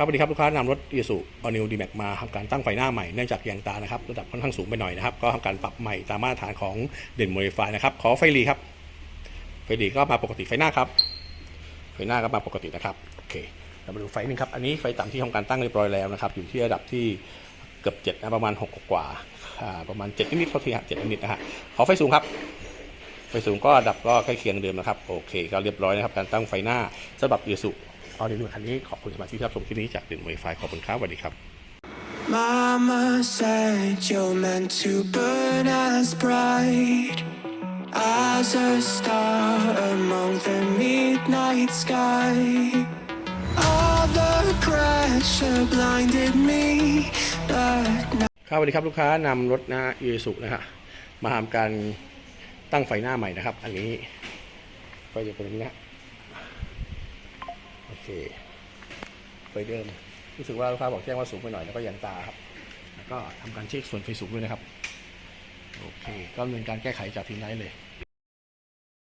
ครับสวัสดีครับลูกค้านำรถอีสุออนิวดีแม็กมาทำการตั้งไฟหน้าใหม่เนื่องจากยางตานะครับระดับค่อนข้างสูงไปหน่อยนะครับ ก็ทำการปรับใหม่ตามมาตรฐานของเด่นโมดิฟายนะครับ ขอไฟหลีครับ ไฟหลีก็มาปกติไฟหน้าครับ ไฟหน้าก็มาปกตินะครับโอเคเรามาดูไฟหนึงครับอันนี้ไฟต่ำที่ทำการตั้งเรียบร้อยแล้วนะครับ อยู่ที่ระดับที่เกือบเจ็ดนะประมาณหกกว่าประมาณเจ็ดนิดๆเท่าที่ฮะเจ็ดนิดนะฮะขอไฟสูงครับไฟสูงก็ระดับก็ใกล้เคียงเดิมนะครับโอเค ก็เรียบร้อยนะครับการตั้งไฟหน้าสำหรับอีสุ ออนิวคันนี้ขอบคุณสมาชิกที่รับชมคลิปนี้จากเด่นโมดิฟายขอบคุณครับสวัสดีครับ Mama said you're meant to burn as bright as a star among the midnight sky. All the pressure blinded me, but now. ครับสวัสดีครับลูกค้านำรถนะอีสุนะฮะมาทำการตั้งไฟหน้าใหม่นะครับ อันนี้ไฟจะเป็นอย่างนี้นะโอ เคไฟเดิมรู้สึกว่าลูกค้าบอกแจ้งว่าสูงไปหน่อยแล้วก็ยันตาครับแล้วก็ทำการเช็คส่วนไฟสูงด้วยนะครับ โอเค ก็ดำเนินการแก้ไขจากทีมไนท์เลย